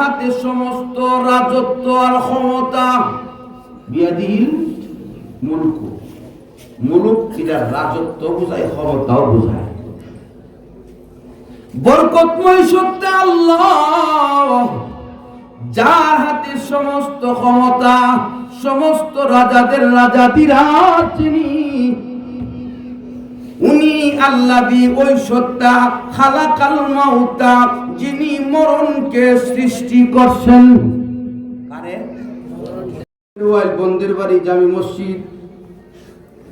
হাতে সমস্ত রাজত্ব আর ক্ষমতা। বিয়াদিল মুলক। মুলুক এটা রাজত্ব বোঝায়, ক্ষমতাও বোঝায়। বরকতময় আল্লাহ, যার হাতে সমস্ত ক্ষমতা, সমস্ত রাজাদের রাজা বিরাট যিনি, উনি আল্লাহি ওই সত্তা, খালাকাল মাউতা, যিনি মরণকে সৃষ্টি করছেন। কারে? বন্দের বাড়ি, জামি মসজিদ,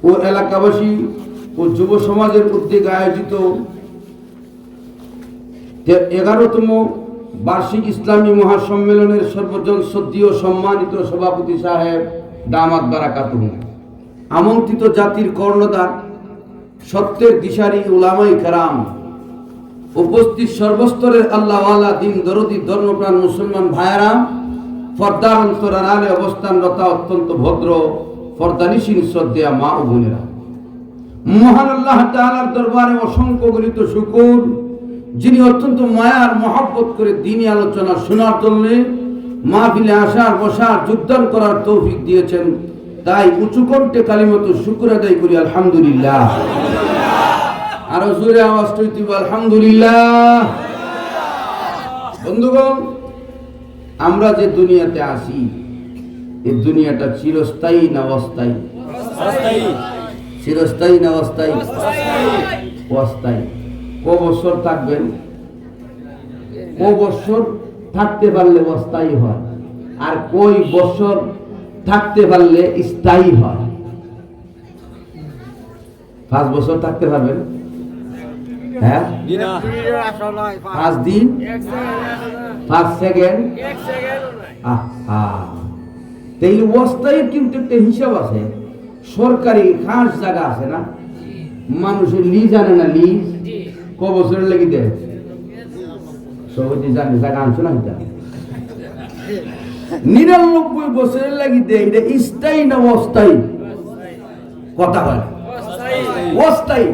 ও এলাকাবাসী, ও যুব সমাজের উদ্যোগে আয়োজিত এগারোতম বার্ষিক ইসলামী মহাসম্মেলনের সর্বজন শ্রদ্ধীয় সম্মানিত সভাপতি সাহেব দামাত বারাকাতুম আমন্ত্রিত জাতির কর্ণদার সত্যের দিশারি উলামাই কারাম, উপস্থিত সর্বস্তরের আল্লাহওয়ালা দিন, দরদি, ধর্মপ্রাণ মুসলমান ভাইয়ারা, ফর্দার অন্তরালে অবস্থানরতা অত্যন্ত ভদ্র ফর্দানিসীন শ্রদ্ধেয়া মা ও বোনেরা। মহান আল্লাহ তাআলার দরবারে অসংখ্য গণিত শুকুর, যিনি অত্যন্ত মায়ার মহব্বত করে দিনই আলোচনা শোনার জন্য মাহফিলে আসার বসার, যোগদান করার তৌফিক দিয়েছেন। তাই উঁচু কণ্ঠে কালিমতো শুকুর আদায় করি, আলহামদুলিল্লাহ। আরও জোরে আওয়াজ তৈরি আলহামদুলিল্লাহ। বন্ধুগণ আমরা যে দুনিয়াতে আসি এই দুনিয়াটা চিরস্থায়ী না অস্থায়ী? চিরস্থায়ী না অস্থায়ী? অস্থায়ী। ক বছর থাকবেন? ক বছর থাকতে পারলে অস্থায়ী হয়। আর কই বছর থাকতে পারলে স্থায়ী হয়? পাঁচ বছর থাকতে পারবেন? হ্যাঁ? পাঁচ দিন? পাঁচ সেকেন্ড? আহা। এই কিন্তু একটা হিসাব আছে। সরকারি খাস জায়গা আছে না? মানুষের লিজ আনে না লিজ? ক বছরের লেগে দেয়? সবাই জানে জায়গা আনছো না এটা? নিরানব্বই বছরের লাগি দেয় এটা স্থায়ী না অস্থায়ী? কথা বলে। অস্থায়ী।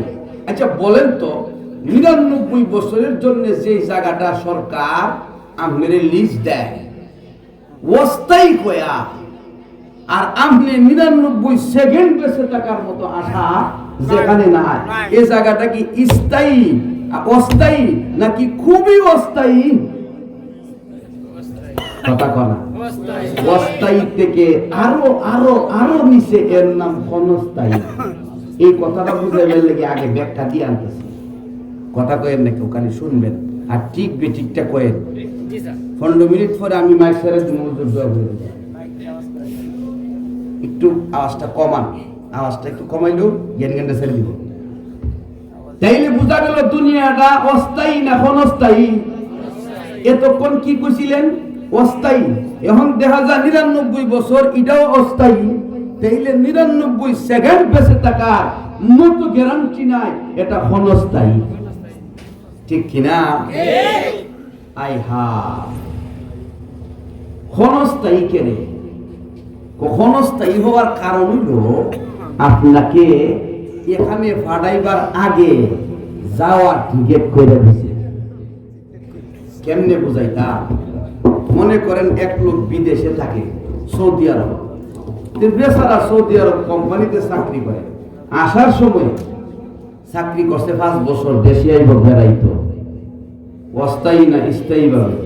আচ্ছা বলেন তো নিরানব্বই বছরের জন্য যে জায়গাটা সরকার আপনার লিজ দেয়, অস্থায়ী কয়া আর আপনি নিরানব্বই সেকেন্ড বেঁচে থাকার মতো আশা যেখানে না এ জায়গাটা কি স্থায়ী, অস্থায়ী নাকি খুবই অস্থায়ী? কথা অস্থায়ী থেকে আরও আরও আরও নিচে এর নাম ক্ষণস্থায়ী। এই কথাটা বুঝে লেগে আগে ব্যাখ্যা দিয়ে আনতেছি। কথা কয়েন নাকি? ওখানে শুনবেন। আর ঠিক বে ঠিকটা কয়েন পনেরো মিনিট পরে আমি মাইক সেরে মজুর দোয়া করে একটু আওয়াজটা কমান। আওয়াজটা একটু কমাইলেও জ্ঞান জ্ঞানটা ছেড়ে দিব। তাইলে বোঝা গেল দুনিয়াটা অস্থায়ী না ক্ষণস্থায়ী? এতক্ষণ কি কইছিলেন? অস্থায়ী। এখন দেখা যায় নিরানব্বই বছর এটাও অস্থায়ী। তাইলে নিরানব্বই সেকেন্ড বেঁচে থাকার মতো গ্যারান্টি নাই। এটা ক্ষণস্থায়ী। ঠিক কিনা? আই হা। ক্ষণস্থায়ী কেনে ক্ষণস্থায়ী হওয়ার কারণ হলো আপনাকে এখানে ফাটাইবার আগে যাওয়ার টিকিট করে দিছে। কেমনে বুঝাইতা? মনে করেন এক লোক বিদেশে থাকে সৌদি আরব। বেচারা সৌদি আরব কোম্পানিতে চাকরি করে। আসার সময় চাকরি করছে পাঁচ বছর, দেশে আইব, বেড়াইতো। অস্থায়ী না স্থায়ী ভাবে?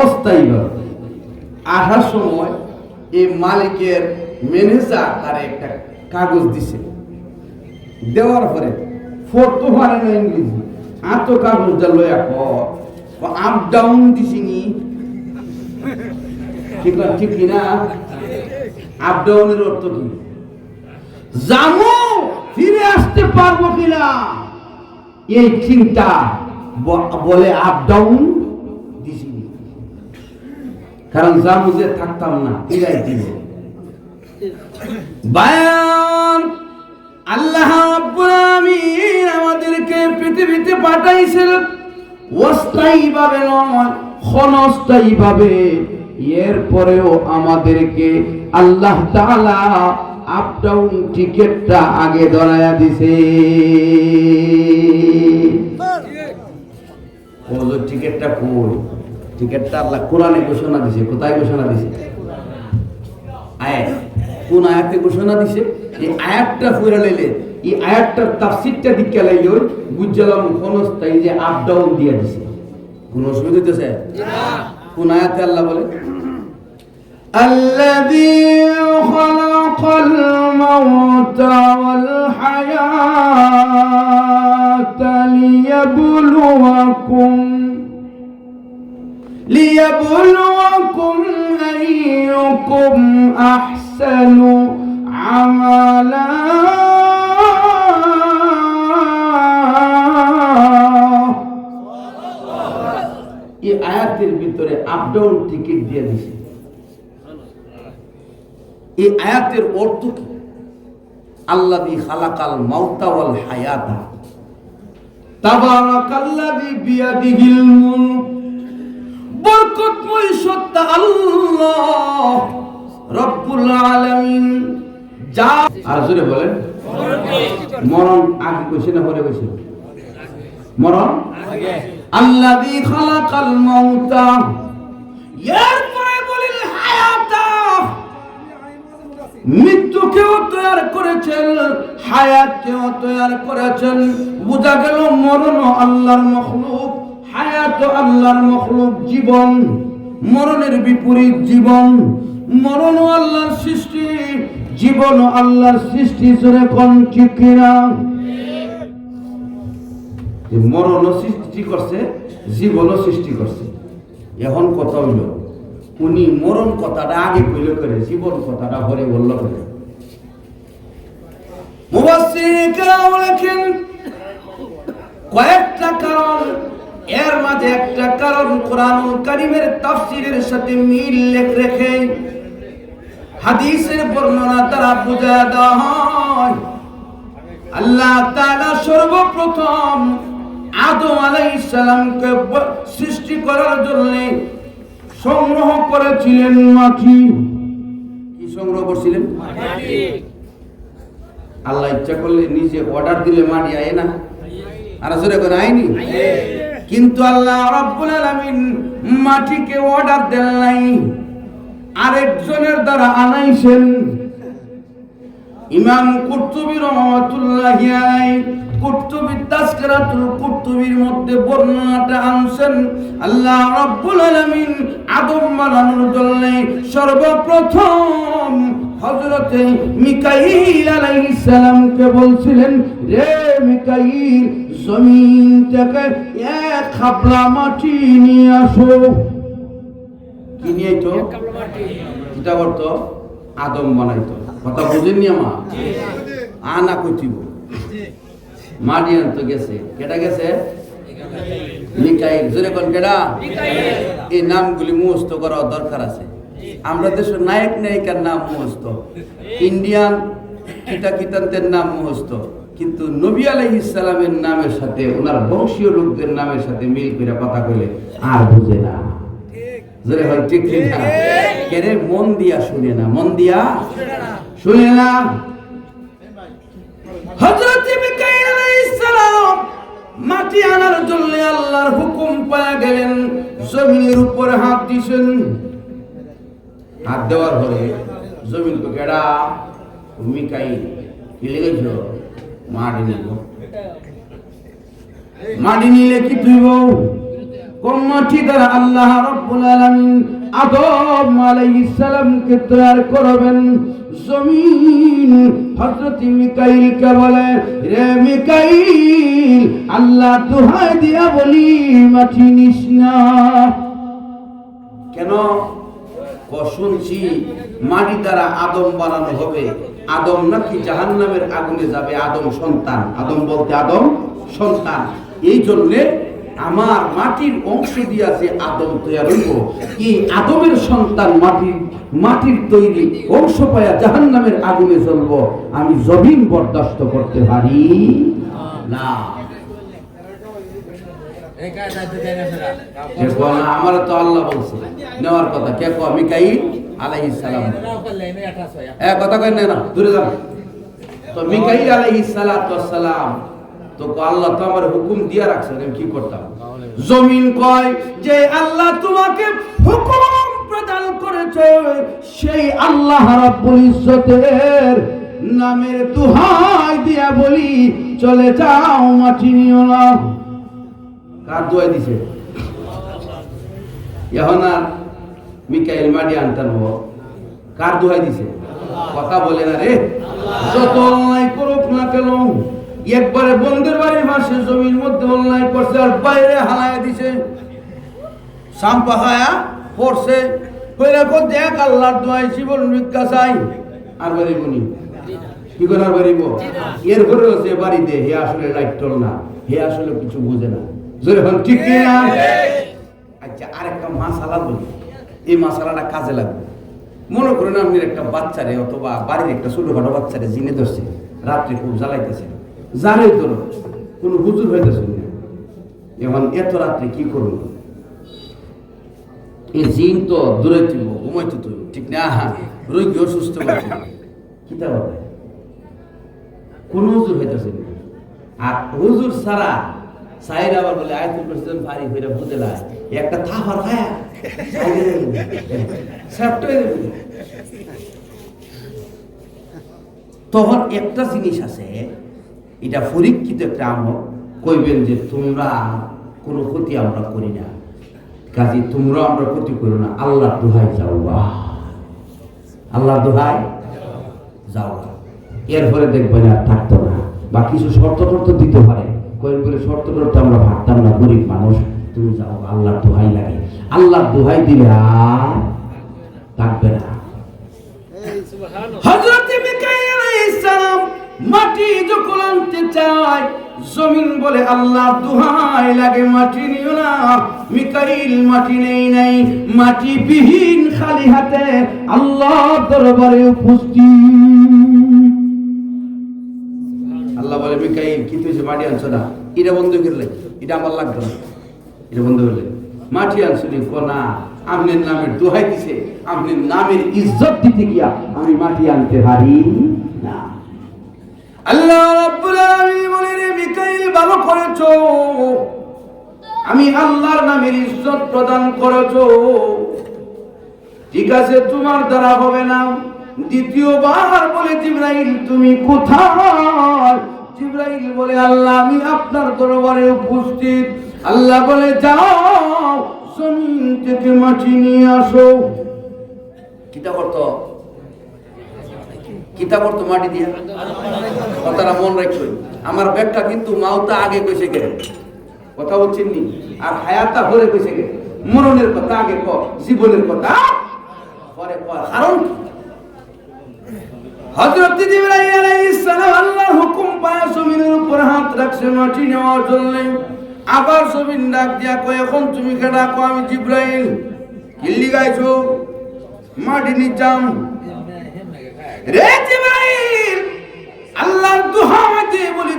অস্থায়ী ভাবে। আসার সময় এই মালিকের ম্যানেজার তার একটা কাগজ দিছে। দেওয়ার পরে ফটো পারে না ইংরেজি আত কাগজটা লয়া কর আপ ডাউন ঠিক না, ঠিক কিনা? আপ ডাউনের অর্থ কি? জামু ফিরে আসতে পারব কিনা? এই চিন্তা বলে আপ ডাউন কারণ যে থাকতাম না, ফিরাই দিব। বায়ান, আল্লাহ রাব্বুল আলামিন আমাদেরকে পৃথিবীতে অস্থায়ী ভাবে নয়, ক্ষণস্থায়ী ভাবে। এরপরেও আমাদেরকে আল্লাহ তাআলা আপডাউন টিকেটটা আগে ধরায়া দিছে। টিকেটটা কই? টিকেটটা আল্লাহ কোরআনে ঘোষণা দিছে, কোথায় ঘোষণা দিছে? আয়াত। কোন আয়াতে ঘোষণা দিছে? এই আয়াতটা ফুরা লাইলে, এই আয়াতটার তাফসিরটা দিকে লাইলে কোন স্থায়ী যে দিয়া দিছে। কোন অসুবিধা কোন আয়াতে আল্লাহ বলে? আল্লাহ خلق الموت والحياة ليبلوكم ليبلوكم أيكم أحسن عملا এই আয়াতের ভিতরে আপ ডাউন এই আয়াতের অর্থ কি? আল্লাহ খালাকাল মাউতা ওয়াল হায়াতা। তাবারাকাল্লাযী বিয়াদিহিল মুলক। বরকতময় সত্তা আল্লাহ রব্বুল আলামিন। যা আর জোরে বলেন। মরণ আগে কইছে না পরে কইছে? মরণ? আল্লাযী খালাকাল মাউতা। এরপরে মৃত্যুকেও তৈরি করেছেন, হায়াতকেও তৈরি করেছেন। বোঝা গেল মরণ আল্লাহর মখলুক, হায়াত আল্লাহর মখলুক জীবন, মরণের বিপরীত জীবন। মরণ আল্লাহর সৃষ্টি, জীবন আল্লাহর সৃষ্টি জোরে কোন ঠিক কিনা? যে মরণও সৃষ্টি করছে, জীবনও সৃষ্টি করছে। এখন কথা হইল উনি মরণ কথাটা আগে কইলে করে, জীবন কথাটা পরে বলল করে। বলেছেন কয়েকটা কারণ, এর মাঝে একটা কারণ কোরআনুল কারীমের তাফসীরের সাথে মিল লেখ রেখে, হাদিসের বর্ণনা দ্বারা বোঝা দেওয়া হয় আল্লাহ তাআলা সর্বপ্রথম আদম আলাইহিস সালামকে সৃষ্টি করার জন্য সংগ্রহ করেছিলেন মাটি। কি সংগ্রহ করছিলেন? আল্লাহ ইচ্ছা করলে নিজে অর্ডার দিলে মাটি আয় না। আর আসলে করে আইনি কিন্তু আল্লাহ রাব্বুল আলামিন মাটিকে অর্ডার দেন নাই। আরেকজনের দ্বারা আনাইছেন। ইমাম কুর্তুবী রহমাতুল্লাহি আলাইহি কুর্তুবী তাসকিরাতুল কুর্তুবীর মধ্যে বর্ণনাটা আনছেন আল্লাহ রাব্বুল আলামিন আদম বানানোর জন্য সর্বপ্রথম হযরতে মিকাইল আলাইহিস সালামকে বলছিলেন রে মিকাইল জমিন থেকে এক খাপলা মাটি নিয়ে আসো। কি নিয়ে আইতো কিতা করতো আদম বানাইতো। কথা বুঝেননি আমা আনা কইতিব। মাটি আনতে গেছে। কেটা গেছে? মিকাইল। জোরে কোন কেডা? এই নামগুলি মুখস্থ করা দরকার আছে। আমরা দেশের নায়ক নায়িকার নাম মুখস্থ। ইন্ডিয়ান কিতা কিতান্তের নাম মুখস্থ। কিন্তু নবী আলাইহিস সালামের নামের সাথে ওনার বংশীয় লোকদের নামের সাথে মিল করে কথা কইলে আর বুঝে না। জোরে হয় ঠিক ঠিক। না কেরে মন দিয়া শুনে না। মন দিয়া শুনে না। হযরত মাটি আনার জন্য আল্লাহর হুকুম পায়া গেলেন। জমিনের উপর হাত দিছেন হাত দেওয়ার পরে জমিন তো কেডা কি লেগেছিল? মাটি নিব মাটি নিলে কি তুইব? কম মাটি দ্বারা আল্লাহ রব্বুল আলামিন আদম আলাইহিস সালামকে তৈরি করবেন? জমিন। হযরত মিকাইল কে বলে, রে মিকাইল, আল্লাহ দুহাই দিয়া বলি, মাটি নিস না। কেন? শুনছি মাটি দ্বারা আদম বানানো হবে। আদম নাকি জাহান নামের আগুনে যাবে? আদম সন্তান। আদম বলতে আদম সন্তান। এই জন্যে আমার মাটির অংশ দিয়া যে আদম তৈরি হইব এই আদমের সন্তান মাটির মাটির তৈরি অংশ পায়া জাহান্নামের আগুনে জ্বলব আমি জমিন বরদাস্ত করতে পারি? না। কে আমার তো আল্লাহ বলছে। নেওয়ার কথা কে কয়? মিকাইল আলাইহিস সালাম। এ কথা কই না দূরে যান। তো মিকাইল আলাইহিস সালাতু ওয়াস সালাম তো আল্লাহ তো আমার হুকুম দিয়া রাখছেন আমি কি করতাম? জমিন কয় যে আল্লাহ তোমাকে হুকুম প্রদান করেছে সেই আল্লাহ রাব্বুল ইজ্জতের নামের দুহাই দিয়া বলি চলে যাও মাটি নিও না। কার দোয়াই দিছে? এখন আর মিকাইল মাটি আনতার হব। কার দোহাই দিছে? কথা বলে না রে। যত করুক না কেন। একবারে বন্ধের বাড়ির পাশে জমির মধ্যে অন্যায় করছে আর বাইরে হালায় দিছে। সাম্পা পড়ছে কইরা দোয়াই জীবন ভিক্ষা চাই। আর কি করে আর বাড়িব এর ঘরে হচ্ছে বাড়িতে, হে আসলে লাইটল না, হে আসলে কিছু বুঝে না। জোরে হন ঠিক না? আচ্ছা আরেকটা মাসালা বলি। এই মাসালাটা কাজে লাগবে। মনে করেন আপনি একটা বাচ্চারে অথবা বাড়ির একটা ছোটখাটো বাচ্চারে জিনে ধরছে। রাত্রে খুব জ্বালাইতেছে। জানে ধরো কোনো হুজুর হইতেছে এখন এত রাত্রে কি করব? এই জিন তো দূরে তুলব, ঘুমাইতে তুলব, ঠিক না? রোগী অসুস্থ করছে কি তা কোন হুজুর হইতেছে আর হুজুর সারা আবার বলে, আয়তুল কুরসি ভারী একটা যাবে। তখন একটা জিনিস আছে এটা পরীক্ষিত একটা আমল। কইবেন যে, তোমরা কোনো ক্ষতি আমরা করি না। কাজে তোমরা আমরা ক্ষতি করো না। আল্লাহ দোহাই যাও, আল্লাহ। দোহাই যাও। এরপরে দেখবেন আর থাকতো না। বা কিছু শর্ত টর্ত দিতে পারে। কয়েক বলে শর্ত টর্ত আমরা ভাবতাম না, গরিব মানুষ, তুমি যাও আল্লাহ দোহাই লাগে। আল্লাহ দোহাই দিলে আর থাকবে না হযরত মিকাইল আলাইহিস সালাম মাটি যখন আনতে চায়, জমিন বলে আল্লাহ দুহাই লাগে, মাটি নিও না। মিকাইল মাটি নেই, নাই। মাটি বিহীন খালি হাতে আল্লাহ দরবারে উপস্থিত। আল্লাহ বলে, মিকাইল, কি তুই মাটি আনছো না? এটা বন্ধ করলে এটা আমার লাগবে না। এটা বন্ধ করলে মাটি আনছিলি কোনা আমনের নামের দোহাই দিছে। আমনের নামের ইজ্জত দিতে গিয়া আমি মাটি আনতে পারি না। আল্লাহ ভালো করেছ। আমি আল্লাহর নামের ইজ্জত প্রদান করেছ। ঠিক আছে, তোমার দ্বারা হবে না। দ্বিতীয়বার বলে জিব্রাইল, তুমি কোথায়? জিব্রাইল বলে, আল্লাহ, আমি আপনার দরবারে উপস্থিত। আল্লাহ বলে, যাও, জমিন থেকে মাটি নিয়ে আসো। কিতা করতো? কিতা তো মাটি দিয়া। কথাটা মন রাখছো আমার ব্যাগটা কিন্তু মাওতা আগে কইছে গে কথা বলছেন নি? আর হায়াতা হরে কইছে গে মরণের কথা আগে ক, জীবনের কথা পরে কর কারণ? হযরত জিবরাইল আলাইহিস সালাম আল্লাহর হুকুম পায় জমিনের উপর হাত রাখছে মাটি নেওয়ার জন্য। আবার জমিন ডাক দিয়া কয়, এখন তুমি কে ডাকো? আমি জিবরাইল। কিল্লি গাইছো মাটি নিচাম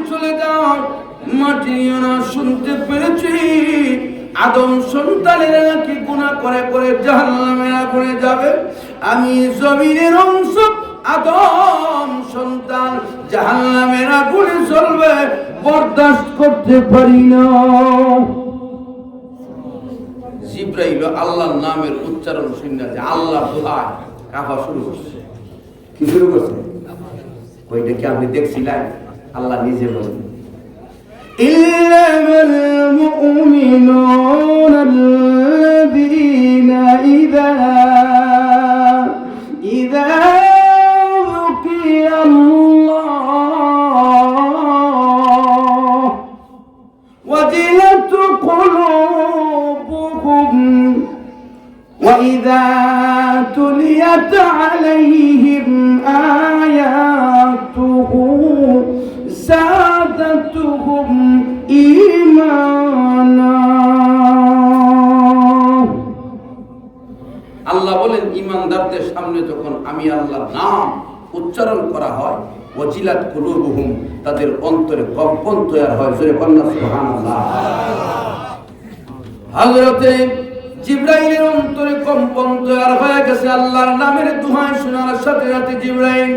চলে মাটি শুনতে পেরেছি। আদম করে যাবে। আমি জমিনের অংশ আদম সন্তান জাহান্নামের আগুনে চলবে বরদাস্ত করতে পারি না। জিব্রাইল আল্লাহর নামের উচ্চারণ শুনে আল্লাহ দোহায় কাফা শুরু করছে। কি শুরু করছে ওইটা কি আপনি দেখছিলেন আল্লাহ নিজে বলেন إنما المؤمنون الذين ওজিলাত কুলুবুহুম, তাদের অন্তরে কম্পন তৈরি হয়। জোরে কন্যা সুবহানাল্লাহ। হযরতে জিব্রাইলের অন্তরে কম্পন তৈরি হয়ে গেছে, আল্লাহর নামের দুহাই শোনার সাথে সাথে জিব্রাইল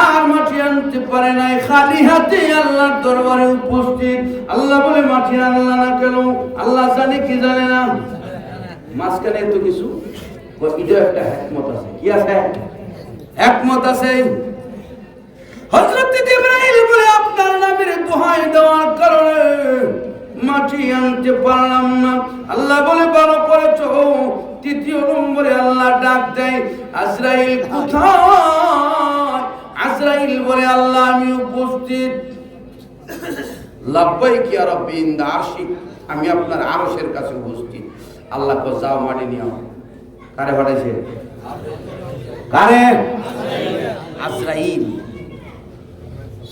আর মাটি আনতে পারে নাই, খালি হাতে আল্লাহর দরবারে উপস্থিত। আল্লাহ বলে, মাটি আল্লাহ না কেন? আল্লাহ জানে কি জানে না? মাঝখানে তো কিছু এটা একটা একমত আছে। কি আছে? একমত আছে? বলে আপনার নামের দোহাই দেওয়ার কারণে মাটি আনতে পারলাম না। আল্লাহ বলে ভালো করেছ। তৃতীয় নম্বরে আল্লাহ ডাক দেয় আজরাইল কোথায়? আজরাইল বলে আল্লাহ আমি উপস্থিত। কি আর বিন্দ আমি আপনার আরসের কাছে উপস্থিত। আল্লাহ কো যাও মাটি নিও কারে পাঠাইছে? কারে? আজরাইল সুবহানাল্লাহ আজরাইল আয়াত দিছে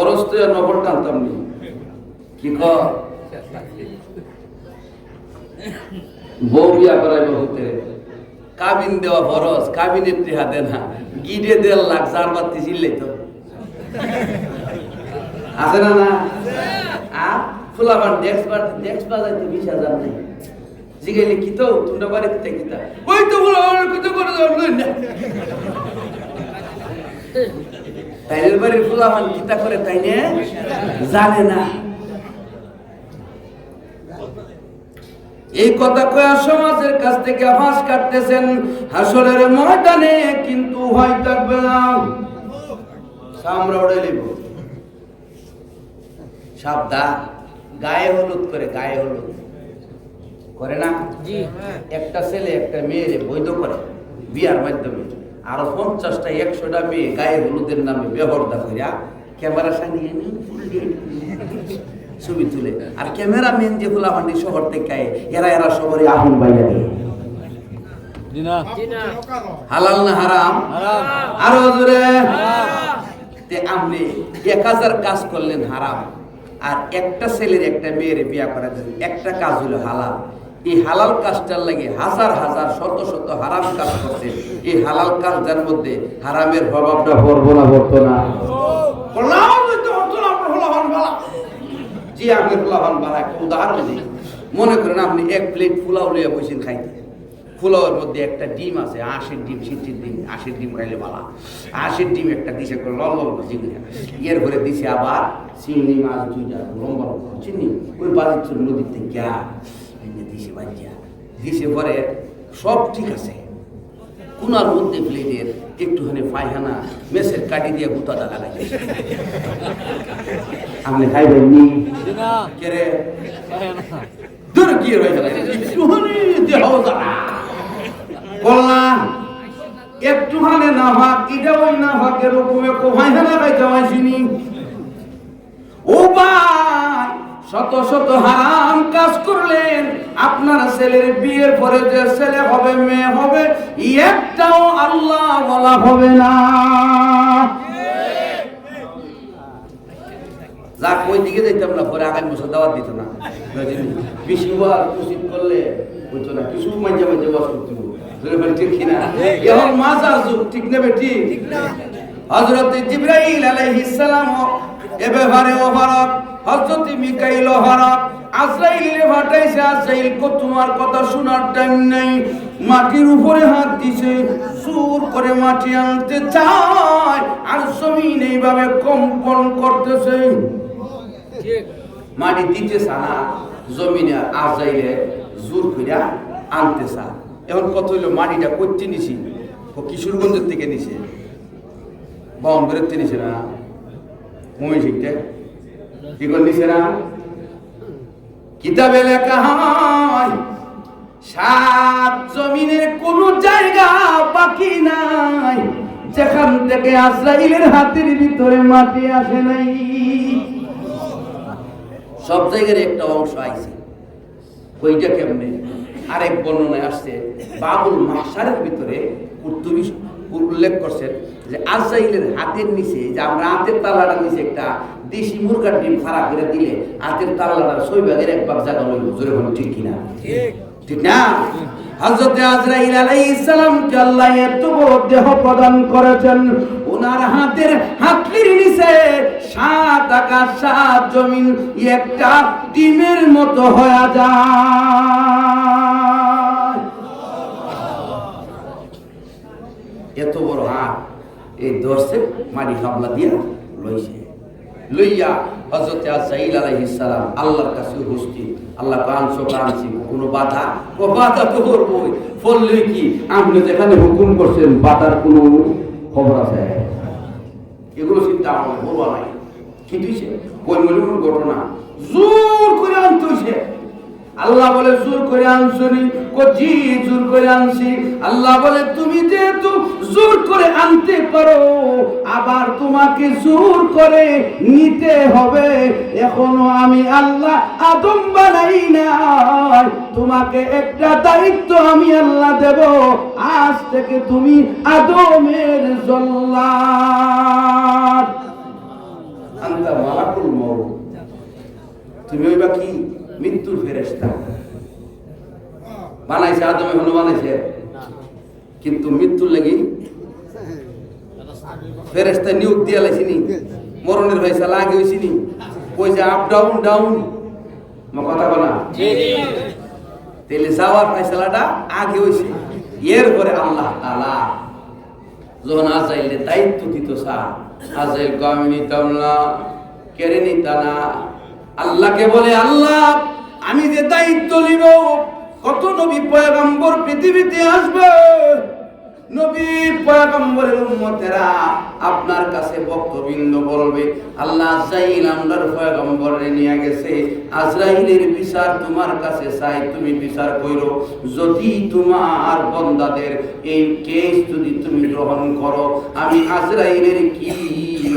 ফরজ তো আর নফল টানতাম নি। কি কর? বউ বিয়া করাইব হতে কাবিন দেওয়া ফরজ, কাবিনের টিহা দেন না। গিডে দেড় লাখ, চার বাতি চিল্লাই তো। আছে না না? আর ফুলাবার ডেক্স বার ডেক্স বাজাইতে বিশ হাজার নাই। জিগাইলে কি তো? তোমরা বাড়িতে কিতা ওই তো ফুলাবার কত করে যাবেন না। তাইলের বাড়ির ফুলামান কিতা করে তাই নে? জানে না। এই কথা কয়া সমাজের কাছ থেকে ফাঁস কাটতেছেন হাসরের ময়দানে কিন্তু ভয় থাকবে না। সামরা উড়ে লিব সাবধান। গায়ে হলুদ করে গায়ে হলুদ। করে না? জি। একটা ছেলে একটা মেয়েরে বৈধ করে বিয়ার মাধ্যমে। আরও পঞ্চাশটা একশোটা মেয়ে গায়ে হলুদের নামে ব্যবহারদা করিয়া ক্যামেরা সানিয়ে নিয়ে ছবি তুলে। আর ক্যামেরা মেন যে ফুলাহান্ডি শহর থেকে এরা এরা শহরে আগুন বাইরে দিয়ে। হালাল না হারাম? হারাম। আরও জোরে। তে আপনি এক হাজার কাজ করলেন হারাম। আর একটা ছেলের একটা মেয়ের বিয়া করা একটা কাজ হলো হালাল। এই হালাল কাজটার লাগে হাজার হাজার শত শত হারাম কাজ করছে। এই হালাল কাজটার মধ্যে হারামের প্রভাবটা পড়ব না পড়তো না। জি আপনি ফুলাহান বালা একটা উদাহরণ দিই। মনে করেন আপনি এক প্লেট পোলাও লইয়া বসেন খাইতে। পোলাওয়ের মধ্যে একটা ডিম আছে আশের ডিম সিটির ডিম আশের ডিম খাইলে বালা। আশের ডিম একটা দিছে করে লল লল চিংড়ি এর ঘরে দিছে আবার চিংড়ি মাছ দুইটা লম্বা লম্বা চিনি ওই বাড়ির নদীর থেকে গিয়া দিছে বাজিয়া দিছে পরে সব ঠিক আছে। কুনার মধ্যে প্লেটের একটুখানি পায়খানা মেসের কাটি দিয়ে গুতাটা লাগাই আপনি খাইবেন নি। কেরে দূর কি রয়েছে একটুখানি দেহ একটুখানি না ভাগ এটা ওই না ভাগের রকমে কোভাই না লাগাইতে হয়েছিনি ও ভাই শত শত হারাম কাজ করলেন। আপনার ছেলের বিয়ের পরে যে ছেলে হবে মেয়ে হবে একটাও আল্লাহ বলা হবে না। যাক ওই দিকে যাইতাম না পরে আগামী বছর দাওয়াত দিত না। বেশি বার উচিত করলে হইতো না কিছু মাঝে মাঝে বাস করতে ঠিক কিনা? এখন মাজার যুগ ঠিক নেবে ঠিক হযরত জিবরাইল আলাইহিস সালাম এ ব্যাপারে ওভারক হযরত মিকাইল ওভারক আজরাইলে ফাটাইছে আজরাইল কো তোমার কথা শোনার টাইম নাই। মাটির উপরে হাত দিছে, সুর করে মাটি আনতে চায়, আর জমিন এইভাবে কম্পন করতেছে। মাটি দিতে না, জমিনে আজাইলে জোর কইরা আনতে চা এখন কত হইল মাটিটা করতে নিছি? ও কিশোরগঞ্জের থেকে নিছে। বন্ধরের থেকে নিছে না? মমি কি করে কিতাবে লেখা হয়, সাত জমিনের কোন জায়গা বাকি নাই, যেখান থেকে আজরাইলের হাতের ভিতরে মাটি আসে নাই। সব জায়গার একটা অংশ আইছে। ওইটা কেমনে? আরেক বর্ণনায় আসছে, বাবুল মাহসারের ভিতরে কুর্তুবি উল্লেখ করছেন যে আজাইলের হাতের নিচে যে আমরা হাতের তালাটার নিচে একটা দেশি মুরগার ডিম খারাপ করে দিলে হাতের তালাটার ছয় ভাগের এক ভাগ জায়গা লইব জোরে বলুন ঠিক কিনা? ঠিক। না? হযরতে আজরাইল আলাইহিস সালামকে আল্লাহ এত বড় দেহ প্রদান করেছেন ওনার হাতের হাতলির নিচে সাত আকাশ সাত জমিন একটা ডিমের মতো হয়ে যায়। এত বড় হাত, এই দর্শে মারি হামলা দিয়া লইছে। লইয়া হজরত আজাইল আলাইহিস সালাম আল্লাহর কাছে উপস্থিত। আল্লাহ কাঁদছ কাঁদছি কোনো বাধা ও বাধা তো করবই বললে কি, আপনি যেখানে হুকুম করছেন, বাধার কোনো খবর আছে? এগুলো চিন্তা আমার বলবা নাই। কিন্তু ঘটনা। জোর করে আনতে আল্লাহ বলে, জোর করে আনছনি জি, জোর করে আনছি। আল্লাহ বলে, তুমি যেহেতু জোর করে আনতে পারো, আবার তোমাকে জোর করে নিতে হবে। এখনও আমি আল্লাহ আদম বানাই নাই। তোমাকে একটা দায়িত্ব আমি আল্লাহ দেব। আজ থেকে তুমি আদমের জল্লাদ। আন্তা মালাকুল মউত। তুমি ওইবা কি? মৃত্যুর ফেরেস্তা বানাইছে আদমে হলো বানাইছে। কিন্তু মৃত্যুর লাগি ফেরেস্তা নিয়োগ দিয়া লাইছিনি মরণের পয়সা লাগে হয়েছিনি পয়সা আপ ডাউন ডাউন। কথা বলা তাহলে যাওয়ার ফয়সালাটা আগে হয়েছে এরপরে আল্লাহ তাআলা যখন আজাইলে দায়িত্ব দিত স্যার আজাইল কো আমি নিতাম না কেড়ে নিতা না। আল্লাহকে বলে, আল্লাহ, আমি যে দায়িত্ব নিব, কত নবী পয়গম্বর পৃথিবীতে আসবে? নবী পয়গম্বরের উম্মতেরা আপনার কাছে বক্তবিন্দ বলবে, আল্লাহ আজরাইল আমরার পয়গম্বরে নিয়ে গেছে, আজরাইলের বিচার তোমার কাছে চাই, তুমি বিচার কইরো। যদি তোমার বন্দাদের এই কেস যদি তুমি গ্রহণ করো, আমি আজরাইলের কি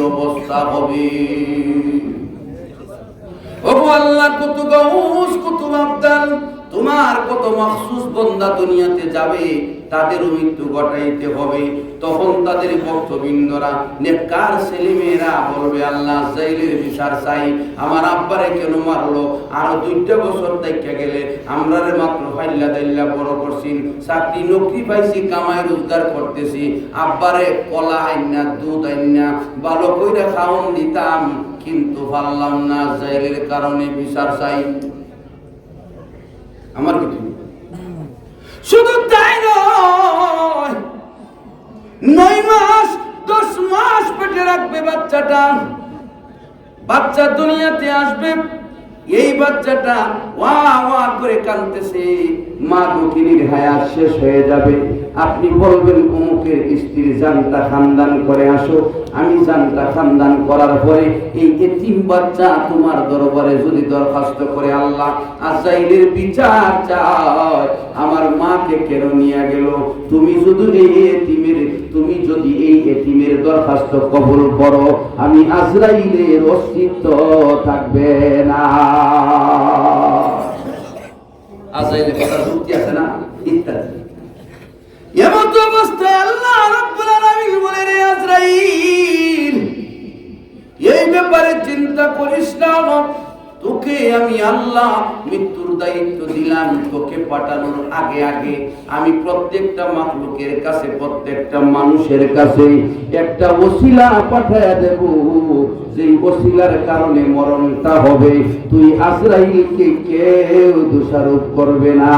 অবস্থা হবে? ওগো আল্লাহ, কত গৌস কত আবদাল তোমার কত মখসুস বন্দা দুনিয়াতে যাবে, তাদেরও মৃত্যু ঘটাইতে হবে। তখন তাদের ভক্তবৃন্দরা নেককার ছেলেমেয়েরা বলবে, আল্লাহ, জাইলের বিচার চাই। আমার আব্বারে কেন মারলো? আরও দুইটা বছর দেখা গেলে আমরা মাত্র ফাইল্লা দাইল্লা বড় করছি, চাকরি নকরি পাইছি, কামাই রোজগার করতেছি। আব্বারে কলা আইনা, দুধ আইনা, ভালো কইরা খাওন দিতাম। কিন্তু পারলাম না জাইলের কারণে বিচার চাই। আমার কিছু শুধু তাই নয় নয় মাস, দশ মাস পেটে রাখবে বাচ্চাটা। বাচ্চা দুনিয়াতে আসবে, এই বাচ্চাটা ওয়া ওয়া করে কাঁদতেছে। মা দুঃখিনীর হায়াত শেষ হয়ে যাবে। আপনি বলবেন, অমুকের স্ত্রীর জানটা খানদান করে আসো। আমি জানটা খানদান করার পরে এই এতিম বাচ্চা তোমার দরবারে যদি দরখাস্ত করে আল্লাহ, আজাইলের বিচার চায়। আমার মাকে কেন নিয়ে গেল? তুমি শুধু এই এতিমের, তুমি যদি এই এতিমের দরখাস্ত কবুল করো, আমি আজরাইলের অস্তিত্ব থাকবে না। আজরাইলের কথা যুক্তি আছে না? ইত্যাদি। এমত অবস্থায় আল্লাহ বলে রে আজরাইল, এই ব্যাপারে চিন্তা করিস না তোকে আমি আল্লাহ মৃত্যুর দায়িত্ব দিলাম, তোকে পাঠানোর আগে আগে আমি প্রত্যেকটা মাখলুকের কাছে, প্রত্যেকটা মানুষের কাছে একটা ওসিলা পাঠায়া দেব। যেই ওসিলার কারণে মরণটা হবে, তুই আজরাইলকে কেউ দোষারোপ করবে না।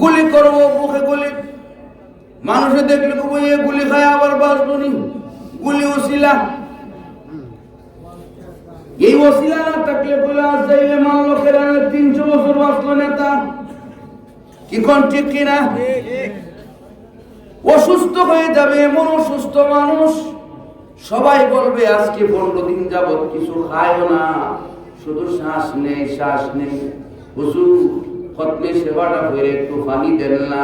গুলি করব, মুখে গুলি। মানুষে দেখলে তো বই গুলি খায় আবার বাঁচবো নি? গুলি ওসিলা। এই ওসিলা না থাকলে বলে আজ যাইলে মানলো কেরা তিনশো বছর বাঁচলো নেতা। কি কোন ঠিক কিনা অসুস্থ হয়ে যাবে এমন অসুস্থ মানুষ। সবাই বলবে, আজকে পনেরো দিন যাবত কিছু খায়ও না। শুধু শ্বাস নেই শ্বাস নেই। হুজুর কতলে সেবাটা করে একটু পানি দেন না।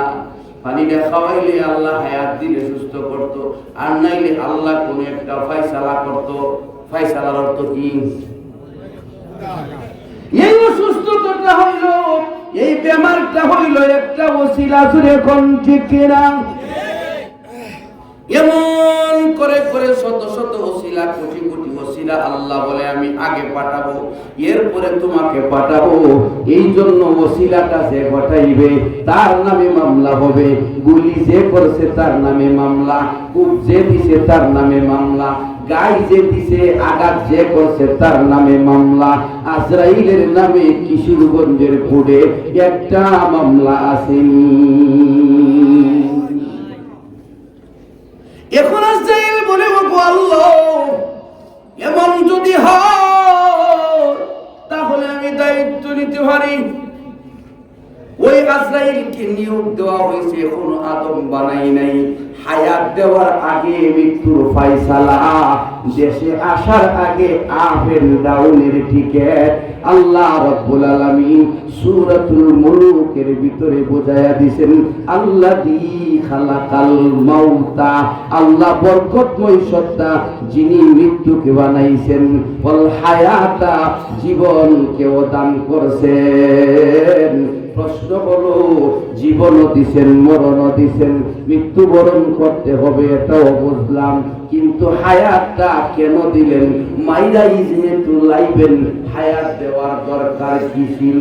পানিটা খাওয়াইলে আল্লাহ হায়াত দিলে সুস্থ করত আর নাইলে আল্লাহ কোন একটা ফাইসালা করত। ফাইসালার অর্থ কি? এই অসুস্থতাটা হইল এই বেমারটা হইল একটা ওসিলা জুড়ে কোন ঠিক কিনা? এমন করে করে শত শত ওসিলা কোটি কোটি ওসিলা আল্লাহ বলে, আমি আগে পাঠাবো, এরপরে তোমাকে পাঠাবো। এই জন্য ওসিলাটা যে ঘটাইবে তার নামে মামলা হবে। গুলি যে করছে, তার নামে মামলা। কূপ যে দিছে, তার নামে মামলা। গাই যে দিছে, আঘাত যে করছে, তার নামে মামলা। আজরাইলের নামে কিশোরগঞ্জের একটা মামলা আসেনি এখন আজরাইল বলে আল্লাহ এমন যদি তাহলে আমি দায়িত্ব নিতে পারি। ওই আজরাইলকে নিয়োগ দেওয়া হয়েছে কোন আদম বানাই নাই। হায়াত দেওয়ার আগে মৃত্যুর ফাইসালা দেশে আসার আগে আপেল ডাউনের টিকেট আল্লাহ রব্বুল আলামিন সূরাতুল মুলুকের ভিতরে বোঝায়া দিবেন দি খালাকাল মাউতা। আল্লাহ বরকতময় সত্তা যিনি মৃত্যুকে বানাইছেন, ওয়াল হায়াতা জীবনকেও দান করছেন। প্রশ্ন হলো, জীবনও দিছেন, মরণও দিছেন, মৃত্যুবরণ করতে হবে এটাও বুঝলাম। কিন্তু হায়াতটা কেন দিলেন? মাইরাই যেহেতু লাইবেন, হায়াত দেওয়ার দরকার কি ছিল?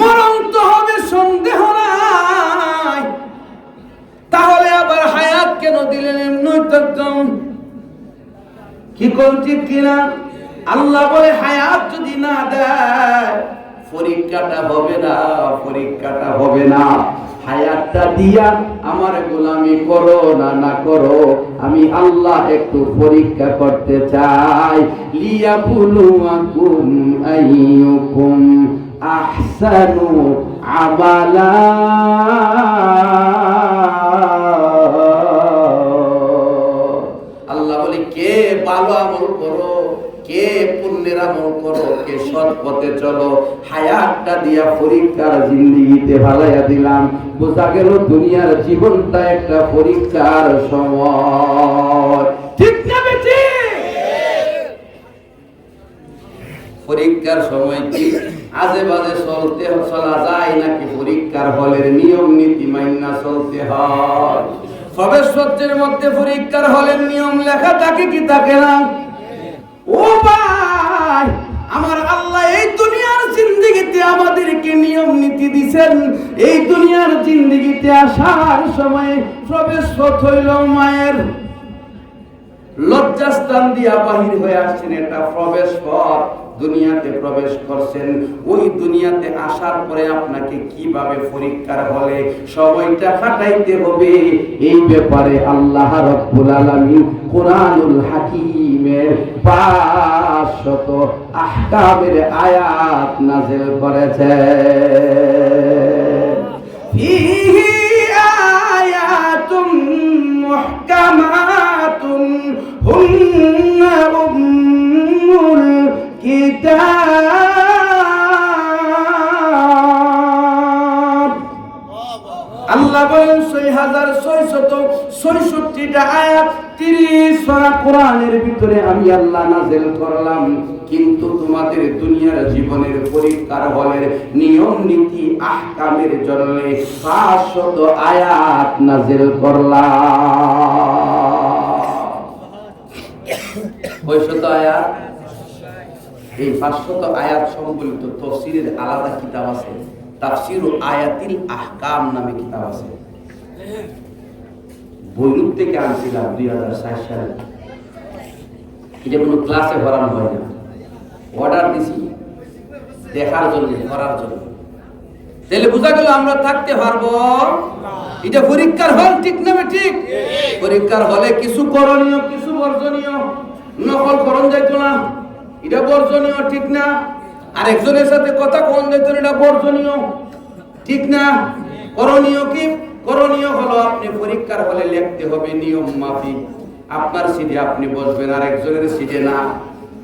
মরণ তো হবে, সন্দেহ নাই। তাহলে আবার হায়াত কেন দিলেন এমনি তত্ত্ব কি ঠিক কিনা? আল্লাহ বলে, হায়াত যদি না দেয়, পরীক্ষাটা হবে না, পরীক্ষাটা হবে না। হায়াতটা দিয়া আমার গোলামি করো, না না করো। আমি আল্লাহ একটু পরীক্ষা করতে চাই। লিয়া বুলুয়াকুম আইয়ুকুম আহসানু আমালা। আল্লাহ বলে, কে ভালো আমল করো, কে পুণ্যের আমল করো কে সৎ পথে চলো। হায়াতটা দিয়া পরীক্ষার জিন্দিগিতে ভালাইয়া দিলাম। বোঝা গেল দুনিয়ার জীবনটা একটা পরীক্ষার সময়। ঠিক না পরীক্ষার সময় কি? আজে বাজে চলতে চলা যায় নাকি পরীক্ষার হলের নিয়ম নীতি মাইনা চলতে হয়? পত্রের মধ্যে পরীক্ষার হলের নিয়ম লেখা থাকে কি থাকে না? ও ভাই আমার আল্লাহ এই দুনিয়ার জিন্দিগিতে আমাদেরকে নিয়ম নীতি দিছেন। এই দুনিয়ার জিন্দিগিতে আসার সময় প্রবেশ পথ হইল মায়ের। লজ্জাস্থান দিয়া বাহির হয়ে আসছেন এটা প্রবেশ পথ। দুনিয়াতে প্রবেশ করছেন, ওই দুনিয়াতে আসার পরে আপনাকে কীভাবে পরীক্ষার হলে সময়টা কাটাইতে হবে? এই ব্যাপারে আল্লাহ রব্বুল আলামিন কোরআনুল হাকিমের পাঁচশত আহকামের আয়াত নাযিল করেছে আয়াতুম মুহকামাতুন হুন্না কিতাব আল্লাহ বলেন ছয় হাজার ছয়শত ছয়ষট্টিটা আয়াত তিরিশ কোরআনের ভিতরে আমি আল্লাহ নাজেল করলাম। কিন্তু তোমাদের দুনিয়ার জীবনের পরীক্ষার হলের নিয়ম নীতি আহকামের জন্য পাঁচশত আয়াত নাজেল করলাম। আয়াত এই পাঁচশত আয়াত সম্বলিত তফসিরের আলাদা কিতাব আছে। তাফসির আয়াতিল আহকাম নামে কিতাব আছে। বৈরুপ থেকে আনছিলাম দুই হাজার ষাট সালে। এটা কোনো ক্লাসে ভরানো হয় না। অর্ডার দিছি। দেখার জন্য করার জন্য। তাহলে বোঝা গেল আমরা থাকতে পারব। এটা পরীক্ষার হল ঠিক না ঠিক। পরীক্ষার হলে কিছু করণীয় কিছু বর্জনীয়। নকল করণ যাইতো না। এটা বর্জনীয়, ঠিক না? আর একজনের সাথে কথা কোন দেখুন এটা বর্জনীয়, ঠিক না? করণীয় কি? করণীয় হলো আপনি পরীক্ষার হলে লিখতে হবে নিয়ম মাফিক। আপনার সিটে আপনি বসবেন আর একজনের সিটে না।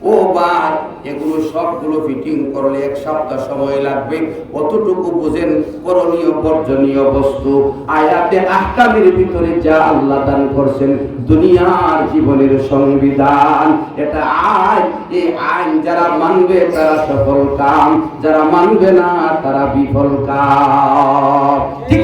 ও ভাই এগুলো সবগুলো ফিটিং করলে এক সপ্তাহ সময় লাগবে। কতটুকু বুঝেন করণীয়, বর্জনীয় বস্তু। আয়াতে আহকামের ভিতরে যা আল্লাহ দান করছেন, দুনিয়ার জীবনের সংবিধান। এটা আইন এই আইন যারা মানবে তারা সফল কাম, যারা মানবে না তারা বিফল কাম। ঠিক